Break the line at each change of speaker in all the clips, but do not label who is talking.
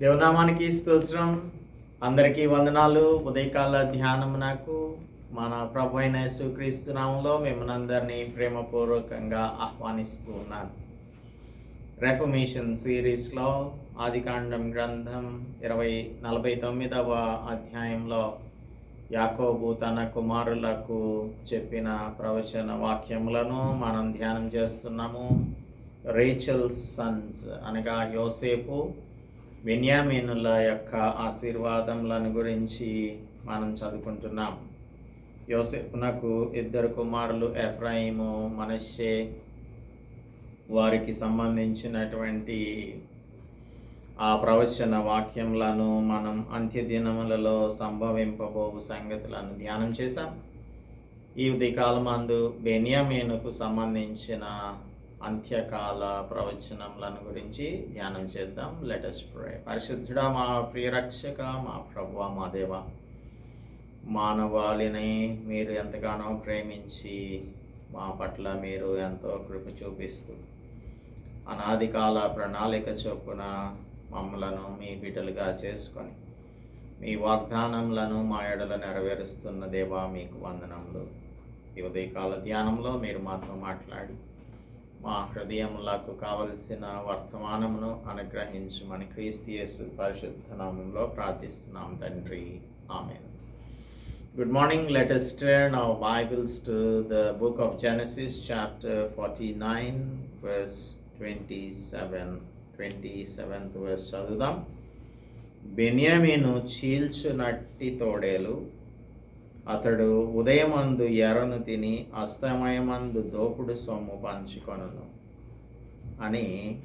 దేవనామానికి స్తోత్రం. అందరికీ వందనాలు. ఉదయకాల ధ్యానం నాకు. మన ప్రభు అయిన యేసుక్రీస్తు నామంలో మిమ్మల్ని అందరినీ ప్రేమపూర్వకంగా ఆహ్వానిస్తూ ఉన్నాను. రెఫర్మేషన్ సిరీస్లో ఆదికాండం గ్రంథం ఇరవై నలభై తొమ్మిదవ అధ్యాయంలో యాకోబు తన కుమారులకు చెప్పిన ప్రవచన వాక్యములను మనం ధ్యానం చేస్తున్నాము. రేచల్స్ సన్స్ అనగా యోసేపు బెన్యామీనుల యొక్క ఆశీర్వాదములను గురించి మనం చదువుకుంటున్నాం. యోసేపునకు ఇద్దరు కుమారులు ఎఫ్రాయిము మనషే వారికి సంబంధించినటువంటి ఆ ప్రవచన వాక్యములను మనం అంత్యదినములలో సంభవింపబోవు సంగతులను ధ్యానం చేశాం. ఈ ఉదయకాలమందు బెన్యామీనుకు సంబంధించిన అంత్యకాల ప్రవచనములను గురించి ధ్యానం చేద్దాం. లెటెస్ట్ ప్రే పరిశుద్ధుడా మా ప్రియరక్షక మా ప్రభు మా దేవ మానవాళిని మీరు ఎంతగానో ప్రేమించి మా పట్ల మీరు ఎంతో కృప చూపిస్తూ అనాది కాల ప్రణాళిక చొప్పున మమ్మలను మీ బిడ్డలుగా చేసుకొని మీ వాగ్దానములను మా ఎడలు నెరవేరుస్తున్న దేవా మీకు వందనములు. ఈ ఉదయకాల ధ్యానంలో మీరు మాతో మాట్లాడి మా హృదయములకు కావలసిన వర్తమానమును అనుగ్రహించమని క్రీస్తియసు పరిశుద్ధ నామంలో ప్రార్థిస్తున్నాం తండ్రి. ఆమె good morning let's turn our Bibles to the book of Genesis chapter forty nine verse twenty seven twenty seventh verse చదువుదాం. బెనియమీను చీల్చునట్టి తోడేలు అతడు ఉదయమందు ఎర్రను తిని అస్తమయమందు దోపుడు సొమ్ము పంచుకొనను. అని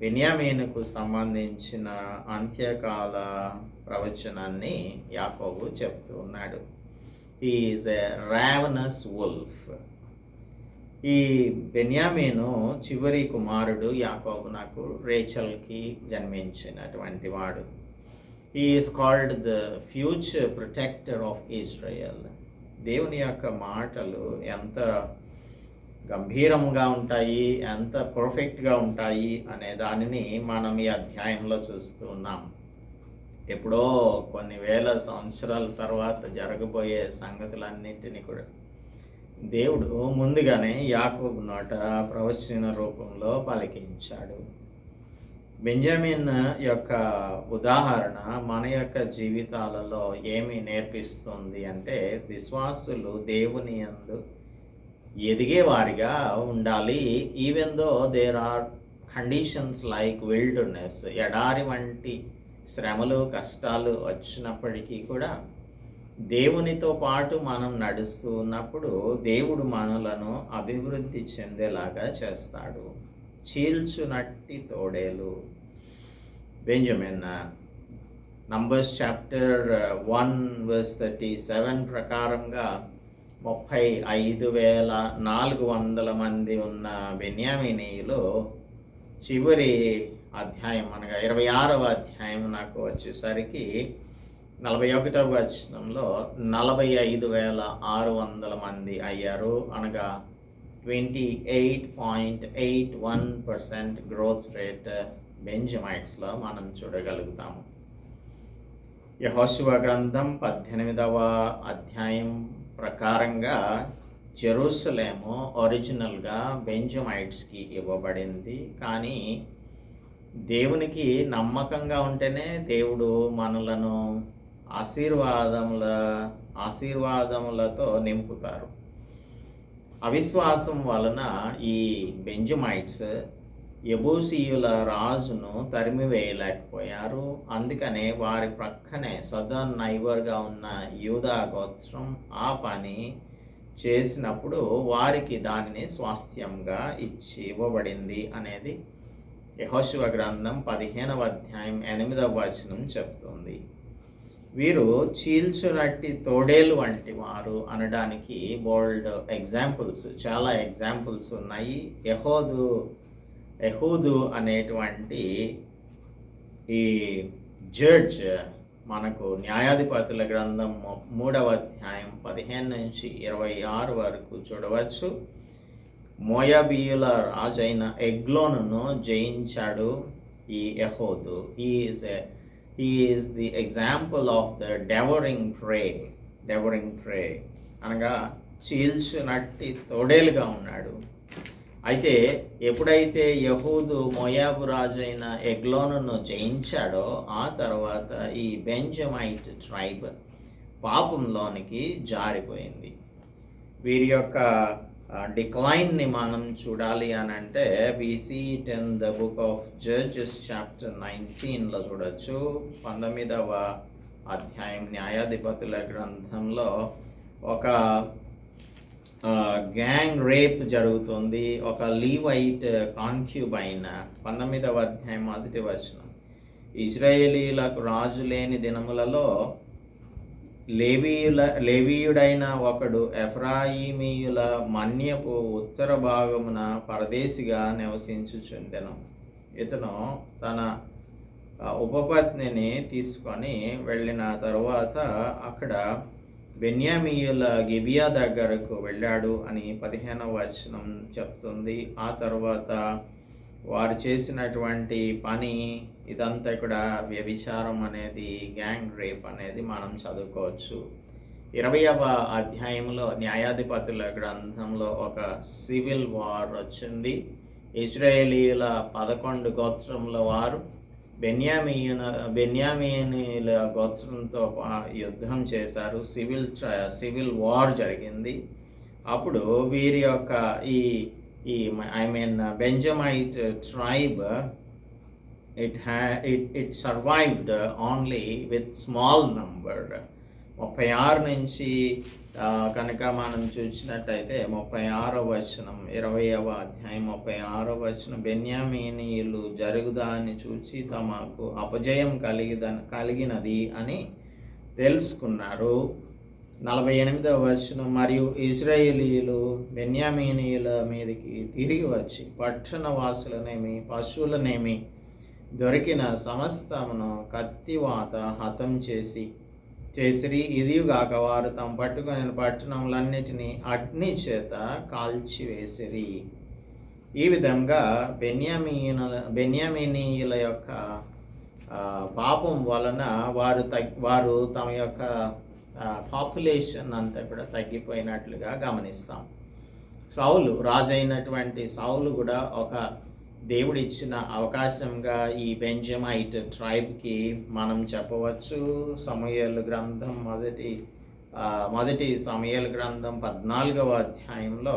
బెన్యామీనుకు సంబంధించిన అంత్యకాల ప్రవచనాన్ని యాకోబు చెప్తూ ఉన్నాడు. ఈజ్ ఎ రావనస్ వుల్ఫ్ ఈ బెన్యామీను చివరి కుమారుడు యాకోబు నాకు రేచల్కి జన్మించినటువంటి వాడు. Is called the future protector of Israel దేవుని యొక్క మాటలు ఎంత గంభీరంగా ఉంటాయి ఎంత పర్ఫెక్ట్గా ఉంటాయి అనే దానిని మనం ఈ అధ్యాయంలో చూస్తూ ఉన్నాం. ఎప్పుడో కొన్ని వేల సంవత్సరాల తర్వాత జరగబోయే సంగతులన్నింటినీ కూడా. దేవుడు ముందుగానే యాకోబు నోట ప్రవచన రూపంలో పలికించాడు. బెంజామిన్ యొక్క ఉదాహరణ మన యొక్క జీవితాలలో ఏమి నేర్పిస్తుంది అంటే విశ్వాసులు దేవుని అందు ఎదిగేవారిగా ఉండాలి. Even though there are conditions like wilderness ఎడారి వంటి శ్రమలు కష్టాలు వచ్చినప్పటికీ కూడా దేవునితో పాటు మనం నడుస్తూ ఉన్నప్పుడు దేవుడు మనలను అభివృద్ధి చెందేలాగా చేస్తాడు. చీల్చునట్టి తోడేలు. Benjamin Numbers chapter one verse thirty seven ప్రకారంగా ముప్పై ఐదు వేల నాలుగు వందల మంది ఉన్న బెన్యామినీయులు చివరి అధ్యాయం అనగా ఇరవై ఆరవ అధ్యాయం నాకు వచ్చేసరికి నలభై ఒకటవ వచనంలో నలభై ఐదు వేల ఆరు వందల మంది అయ్యారు అనగా twenty eight point eight one percent growth rate బెంజమైట్స్లో మనం చూడగలుగుతాము. యహోశివ గ్రంథం పద్దెనిమిదవ అధ్యాయం ప్రకారంగా జెరూసలేము ఒరిజినల్గా బెంజమైట్స్కి ఇవ్వబడింది. కానీ దేవునికి నమ్మకంగా ఉంటేనే దేవుడు మనలను ఆశీర్వాదముల ఆశీర్వాదములతో నింపుతారు. అవిశ్వాసం వలన ఈ బెంజమైట్స్ ఎబూసీయుల రాజును తరిమివేయలేకపోయారు. అందుకనే వారి ప్రక్కనే సదర్న్ నైబర్గా ఉన్న యూదా గోత్రం ఆ పని చేసినప్పుడు వారికి దానిని స్వాస్థ్యంగా ఇచ్చి ఇవ్వబడింది అనేది యహోశివ గ్రంథం పదిహేనవ అధ్యాయం ఎనిమిదవ వచనం చెప్తుంది. వీరు చీల్చునట్టి తోడేలు వంటి వారు అనడానికి బోల్డ్ ఎగ్జాంపుల్స్ చాలా ఎగ్జాంపుల్స్ ఉన్నాయి. యహోదు యహూదు అనేటువంటి ఈ జడ్జ్ మనకు న్యాయాధిపతుల గ్రంథం మూడవ అధ్యాయం పదిహేను నుంచి ఇరవై ఆరు వరకు చూడవచ్చు. మోయాబీయుల రాజైన ఎగ్లోనును జయించాడు ఈ యహోదు. Is a he is the example of the devouring prey devouring prey. అనగా చీల్చునట్టి తోడేలుగా ఉన్నాడు. అయితే ఎప్పుడైతే యహూదు మొయాబు రాజైన ఎగ్లోనును జయించాడో ఆ తర్వాత ఈ బెంజమైట్ ట్రైబ్ పాపంలోనికి జారిపోయింది. వీరి యొక్క డిక్లైన్ని మనం చూడాలి అని అంటే BC ten the book of Judges chapter నైన్టీన్లో చూడొచ్చు. పంతొమ్మిదవ అధ్యాయం న్యాయాధిపతుల గ్రంథంలో ఒక గ్యాంగ్ రేప్ జరుగుతుంది. ఒక లీవైట్ కాన్క్యూబైన్ పంతొమ్మిదవ అధ్యాయం మొదటి వచనం. ఇజ్రాయేలీలకు రాజు లేని దినములలో లేవీయుల లేవీయుడైన ఒకడు ఎఫ్రాయిమీయుల మన్యపు ఉత్తర భాగమున పరదేశిగా నివసించుచుండెను. ఇతను తన ఉపపత్నిని తీసుకొని వెళ్ళిన తరువాత అక్కడ బెన్యామీయుల గిబియా దగ్గరకు వెళ్ళాడు అని పదిహేనవ వచనం చెప్తుంది. ఆ తర్వాత వారు చేసినటువంటి పని ఇదంతా కూడా వ్యభిచారం అనేది గ్యాంగ్ రేప్ అనేది మనం చదువుకోవచ్చు. ఇరవయవ అధ్యాయంలో న్యాయాధిపతుల గ్రంథంలో ఒక సివిల్ వార్ వచ్చింది. ఇస్రాయేలీల పదకొండు గోత్రముల వారు బెన్యామీన బెన్యామీనుల గోత్రంతో యుద్ధం చేశారు. సివిల్ సివిల్ వార్ జరిగింది. అప్పుడు వీరి యొక్క ఈ ఈ I mean Benjamite tribe it ha it it survived only with small number ముప్పై ఆరు నుంచి కనుక మనం చూసినట్టయితే ముప్పై ఆరో వచనం ఇరవైవ అధ్యాయం ముప్పై ఆరో వచనం. బెన్యామీనీయులు జరుగుదాన్ని చూసి తమకు అపజయం కలిగిద కలిగినది అని తెలుసుకున్నారు. నలభై ఎనిమిదవ వచనం మరియు ఇజ్రాయేలీయులు బెన్యామీనీయుల మీదకి తిరిగి వచ్చి పట్టణ వాసులనేమి పశువులనేమి దొరికిన సమస్తమును కత్తివాత హతం చేసి చేసిరి. ఇదిగాక వారు తాము పట్టుకొని పట్టణములన్నిటినీ అగ్ని చేత కాల్చివేసిరి. ఈ విధంగా బెన్యామీనుల బెన్యామినీయుల యొక్క పాపం వలన వారు తగ్ వారు తమ యొక్క పాపులేషన్ అంతా కూడా తగ్గిపోయినట్లుగా గమనిస్తాం. సౌలు రాజైనటువంటి సౌలు కూడా ఒక దేవుడు ఇచ్చిన అవకాశంగా ఈ బెంజమైట్ ట్రైబ్కి మనం చెప్పవచ్చు. సమయల్ గ్రంథం మొదటి మొదటి సమయల్ గ్రంథం పద్నాలుగవ అధ్యాయంలో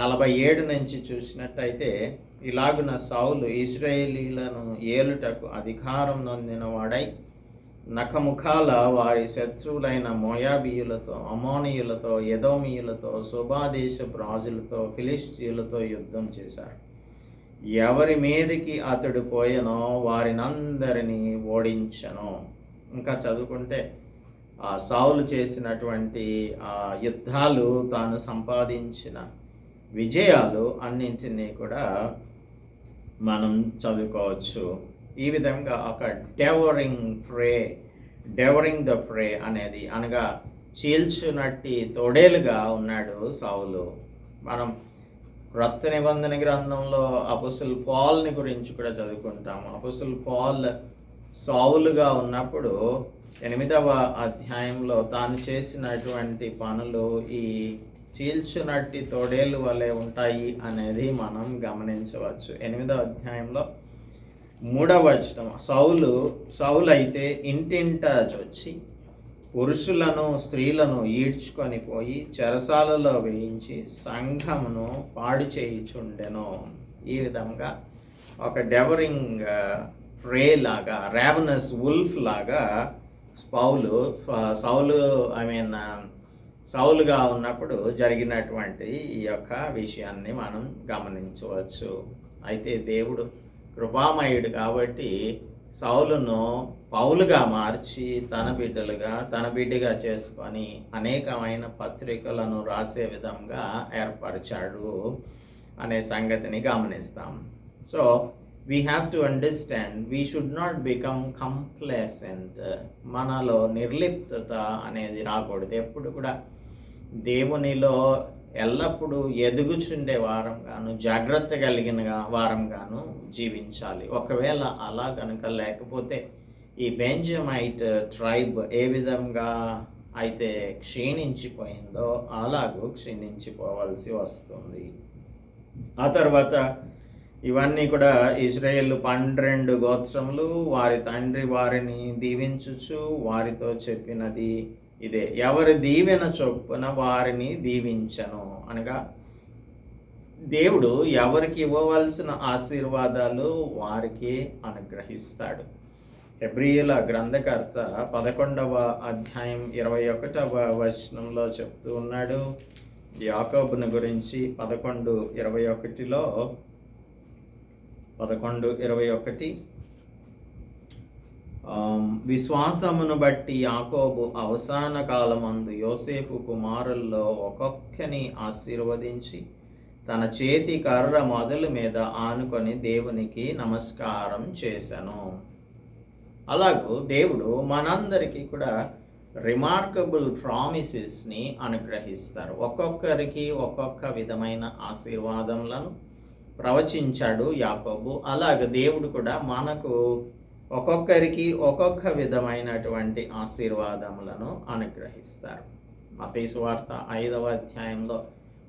నలభై ఏడు నుంచి చూసినట్టయితే ఇలాగున సౌలు ఇస్రాయేలీలను ఏలుటకు అధికారం నొందిన వాడై నఖముఖాల వారి శత్రువులైన మోయాబీయులతో అమోనియులతో యదోమియులతో శుభాదేశ రాజులతో ఫిలిస్తీయులతో యుద్ధం చేశారు. ఎవరి మీదకి అతడు పోయనో వారినందరినీ ఓడించను. ఇంకా చదువుకుంటే ఆ సావులు చేసినటువంటి ఆ యుద్ధాలు తాను సంపాదించిన విజయాలు అన్నింటినీ కూడా మనం చదువుకోవచ్చు. ఈ విధంగా ఒక డెవరింగ్ ప్రే డెవరింగ్ ద ప్రే అనేది అనగా చీల్చునట్టి తోడేలుగా ఉన్నాడు సావులు. మనం క్రొత్త నిబంధన గ్రంథంలో అపుసుల్ పాల్ని గురించి కూడా చదువుకుంటాము. అపుసుల్ పాల్ సౌలుగా ఉన్నప్పుడు ఎనిమిదవ అధ్యాయంలో తాను చేసినటువంటి పనులు ఈ చీల్చునట్టి తోడేలు వలె ఉంటాయి అనేది మనం గమనించవచ్చు. ఎనిమిదవ అధ్యాయంలో మూడవ వచనం సౌలు సౌలు అయితే ఇంటింట వచ్చి పురుషులను స్త్రీలను ఈడ్చుకొని పోయి చెరసాలలో వేయించి సంఘమును పాడు చేయిచుండెను. ఈ విధంగా ఒక డెవరింగ్ ప్రే లాగా రావనస్ వుల్ఫ్ లాగా పౌలు సౌలు ఐ మీన్ సౌలుగా ఉన్నప్పుడు జరిగినటువంటి ఈ యొక్క విషయాన్ని మనం గమనించవచ్చు. అయితే దేవుడు కృపామయుడు కాబట్టి సౌలును పౌలుగా మార్చి తన బిడ్డలుగా తన బిడ్డగా చేసుకొని అనేకమైన పత్రికలను రాసే విధంగా ఏర్పరిచాడు అనే సంగతిని గమనిస్తాం. So we have to understand we should not become complacent మనలో నిర్లిప్తత అనేది రాకూడదు. ఎప్పుడు కూడా దేవునిలో ఎల్లప్పుడూ ఎదుగుచుండే వారంగాను జాగ్రత్త కలిగిన వారంగాను జీవించాలి. ఒకవేళ అలా కనుక లేకపోతే ఈ బెంజమైట్ ట్రైబ్ ఏ విధంగా అయితే క్షీణించిపోయిందో అలాగూ క్షీణించిపోవాల్సి వస్తుంది. ఆ తర్వాత ఇవన్నీ కూడా ఇజ్రాయేల్ పన్నెండు గోత్రములు వారి తండ్రి వారిని దీవించుచు వారితో చెప్పినది ఇదే ఎవరి దీవెన చొప్పున వారిని దీవించను అనగా దేవుడు ఎవరికి ఇవ్వవలసిన ఆశీర్వాదాలు వారికి అనుగ్రహిస్తాడు. హెబ్రియుల గ్రంథకర్త పదకొండవ అధ్యాయం ఇరవై ఒకటవ వచనంలో చెప్తూ ఉన్నాడు. యాకోబుని గురించి పదకొండు ఇరవై ఒకటిలో పదకొండు ఇరవై ఒకటి విశ్వాసమును బట్టి యాకోబు అవసాన కాలమందు యోసేపు కుమారుల్లో ఒక్కొక్కని ఆశీర్వదించి తన చేతి కర్ర మొదలు మీద ఆనుకొని దేవునికి నమస్కారం చేశాను అలాగూ దేవుడు మనందరికీ కూడా రిమార్కబుల్ ప్రామిసెస్ని అనుగ్రహిస్తారు. ఒక్కొక్కరికి ఒక్కొక్క విధమైన ఆశీర్వాదములను ప్రవచించాడు యాకోబు. అలాగ దేవుడు కూడా మనకు ఒక్కొక్కరికి ఒక్కొక్క విధమైనటువంటి ఆశీర్వాదములను అనుగ్రహిస్తారు. మతేశ్వార్త ఐదవ అధ్యాయంలో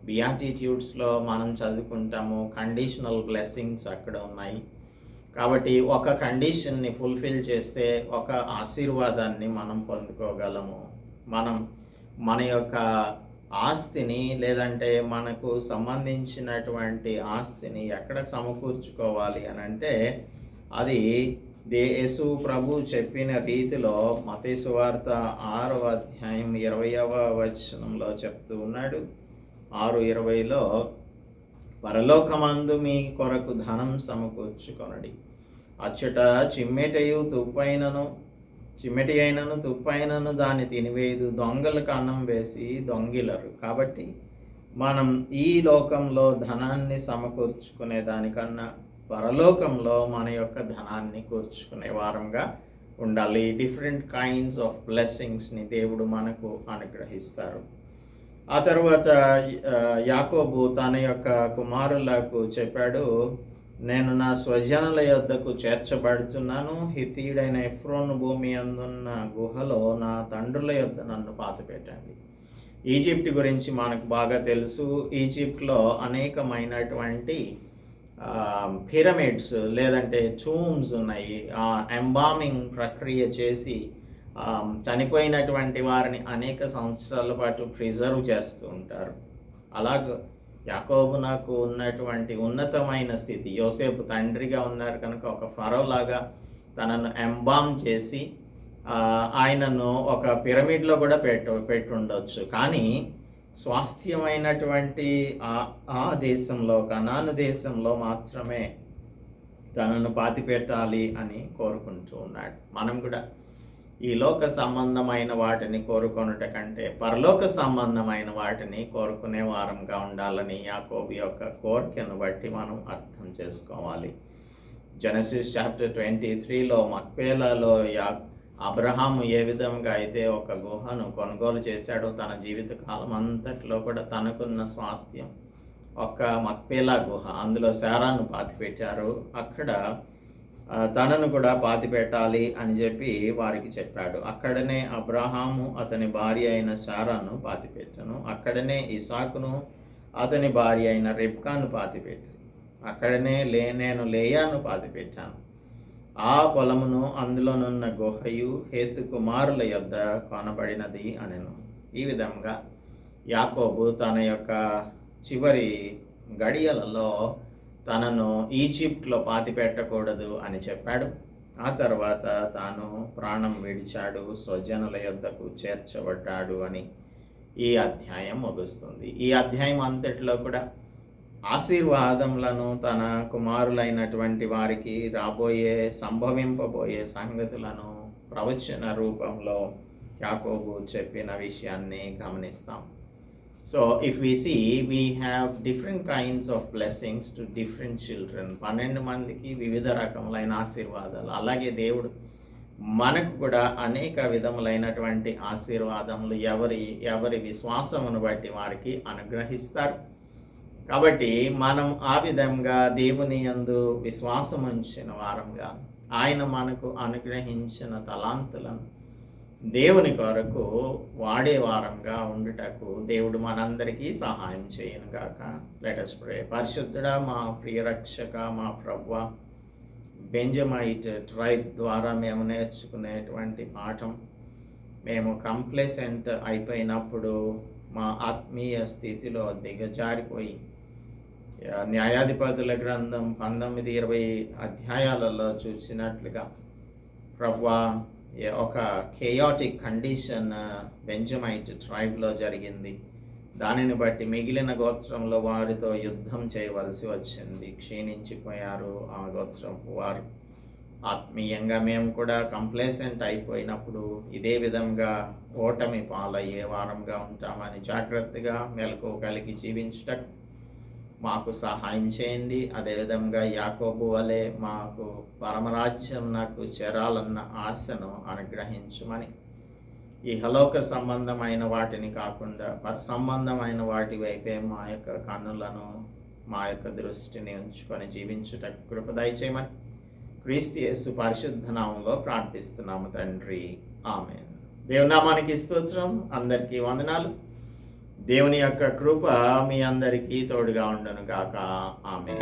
బియాటిట్యూడ్స్లో మనం చదువుకుంటాము కండిషనల్ బ్లెస్సింగ్స్ అక్కడ ఉన్నాయి. కాబట్టి ఒక కండిషన్ని ఫుల్ఫిల్ చేస్తే ఒక ఆశీర్వాదాన్ని మనం పొందుకోగలము. మనం మన యొక్క ఆస్తిని లేదంటే మనకు సంబంధించినటువంటి ఆస్తిని ఎక్కడ సమకూర్చుకోవాలి అని అంటే అది యేసు ప్రభు చెప్పిన రీతిలో మతేసు వార్త ఆరవ అధ్యాయం ఇరవయవ వచనంలో చెప్తూ ఉన్నాడు. ఆరు ఇరవైలో పరలోకమందు మీ కొరకు ధనం సమకూర్చుకొనడి. అచ్చట చిమ్మెటయు తుప్పైనను చిమ్మెటి అయినను తుప్పైనను దాన్ని తినివేయదు దొంగలకు అన్నం వేసి దొంగిలరు. కాబట్టి మనం ఈ లోకంలో ధనాన్ని సమకూర్చుకునే దానికన్నా పరలోకంలో మన యొక్క ధనాన్ని కూర్చుకునే వారంగా ఉండాలి. డిఫరెంట్ కైండ్స్ ఆఫ్ బ్లెస్సింగ్స్ని దేవుడు మనకు అనుగ్రహిస్తారు. ఆ తర్వాత యాకోబు తన యొక్క కుమారులకు చెప్పాడు నేను నా స్వజనుల యొద్దకు చేర్చబడుతున్నాను. హితీయుడైన ఎఫ్రోన్ భూమి అందున్న గుహలో నా తండ్రుల యొద్ద నన్ను పాతిపెట్టండి. ఈజిప్ట్ గురించి మనకు బాగా తెలుసు. ఈజిప్ట్లో అనేకమైనటువంటి పిరమిడ్స్ లేదంటే చూమ్స్ ఉన్నాయి. ఎంబామింగ్ ప్రక్రియ చేసి చనిపోయినటువంటి వారిని అనేక సంవత్సరాల పాటు ప్రిజర్వ్ చేస్తూ ఉంటారు. అలాగ యాకోబు నాకు ఉన్నటువంటి ఉన్నతమైన స్థితి. యోసేపు తండ్రిగా ఉన్నారు కనుక ఒక ఫరోలాగా తనను ఎంబామ్ చేసి ఆయనను ఒక పిరమిడ్లో కూడా పెట్టు పెట్టుండొచ్చు. కానీ స్వాస్థ్యమైనటువంటి ఆ ఆ దేశంలో కనాను దేశంలో మాత్రమే తనను పాతిపెట్టాలి అని కోరుకుంటూ ఉన్నాడు. మనం కూడా ఈ లోక సంబంధమైన వాటిని కోరుకొనుట కంటే పరలోక సంబంధమైన వాటిని కోరుకునే వారంగా ఉండాలని యాకోబు యొక్క కోరికను బట్టి మనం అర్థం చేసుకోవాలి. జెనసిస్ చాప్టర్ ట్వంటీ త్రీలో మక్వేలాలో యా అబ్రహాము ఏ విధంగా అయితే ఒక గుహను కొనుగోలు చేశాడో తన జీవిత కాలం అంతట్లో కూడా తనకున్న స్వాస్థ్యం ఒక మక్పేలా గుహ. అందులో శారాను పాతిపెట్టారు. అక్కడ తనను కూడా పాతిపెట్టాలి అని చెప్పి వారికి చెప్పాడు. అక్కడనే అబ్రహాము అతని భార్య అయిన శారాను పాతిపెట్టను. అక్కడనే ఇసాకును అతని భార్య అయిన రెబ్కాను పాతిపెట్టాను. అక్కడనే లే నేను లేయాను పాతిపెట్టాను. ఆ పొలమును అందులోనున్న గుహయు హేతు కుమారుల యొద్ద కొనబడినది అనెను. ఈ విధంగా యాకోబు తన యొక్క చివరి గడియలలో తనను ఈజిప్ట్లో పాతిపెట్టకూడదు అని చెప్పాడు. ఆ తర్వాత తాను ప్రాణం విడిచాడు స్వజనుల యొద్దకు చేర్చబడ్డాడు అని ఈ అధ్యాయం ముగుస్తుంది. ఈ అధ్యాయం అంతటిలో కూడా ఆశీర్వాదములను తన కుమారులైనటువంటి వారికి రాబోయే సంభవింపబోయే సంగతులను ప్రవచన రూపంలో యాకోబు చెప్పిన విషయాన్ని గమనిస్తాం. So if we see we have different kinds of blessings to different children పన్నెండు మందికి వివిధ రకములైన ఆశీర్వాదాలు. అలాగే దేవుడు మనకు కూడా అనేక విధములైనటువంటి ఆశీర్వాదములు ఎవరి ఎవరి విశ్వాసమును బట్టి వారికి అనుగ్రహిస్తారు. కాబట్టి మనం ఆ విధంగా దేవుని యందు విశ్వాసం ఉంచిన వారంగా ఆయన మనకు అనుగ్రహించిన తలాంతులను దేవుని కొరకు వాడే వారంగా ఉండుటకు దేవుడు మనందరికీ సహాయం చేయను గాక. లెటస్ ప్రే పరిశుద్ధుడ మా ప్రియరక్షక మా ప్రవ్వ బెంజమైట్ ట్రైబ్ ద్వారా మేము నేర్చుకునేటువంటి పాఠం మేము కంప్లెసెంట్ అయిపోయినప్పుడు మా ఆత్మీయ స్థితిలో దిగజారిపోయి న్యాయాధిపతుల గ్రంథం పంతొమ్మిది ఇరవై అధ్యాయాలలో చూసినట్లుగా ప్రభా ఒక కేయాటిక్ కండిషన్ బెంజమైట్ ట్రైబ్లో జరిగింది. దానిని బట్టి మిగిలిన గోత్రంలో వారితో యుద్ధం చేయవలసి వచ్చింది. క్షీణించిపోయారు ఆ గోత్రం వారు. ఆత్మీయంగా మేము కూడా కంప్లేసెంట్ అయిపోయినప్పుడు ఇదే విధంగా ఓటమి పాలయ్యే వారంగా ఉంటామని జాగ్రత్తగా మెలకు కలిగి జీవించటం మాకు సహాయం చేయండి. అదేవిధంగా యాకోబు వలె మాకు పరమరాజ్యం నాకు చేరాలన్న ఆశను అనుగ్రహించమని. ఈ హలోక సంబంధమైన వాటిని కాకుండా పర సంబంధమైన వాటి వైపే మా యొక్క కన్నులను మా యొక్క దృష్టిని ఉంచుకొని జీవించుటకు కృప దయచేయమని క్రీస్తు యేసు పరిశుద్ధ నామంలో ప్రార్థిస్తున్నాము తండ్రి. ఆమె దేవునామానికి స్తోత్రం. అందరికీ వందనాలు. దేవుని యొక్క కృప మీ అందరికీ తోడుగా ఉండను గాక. ఆమె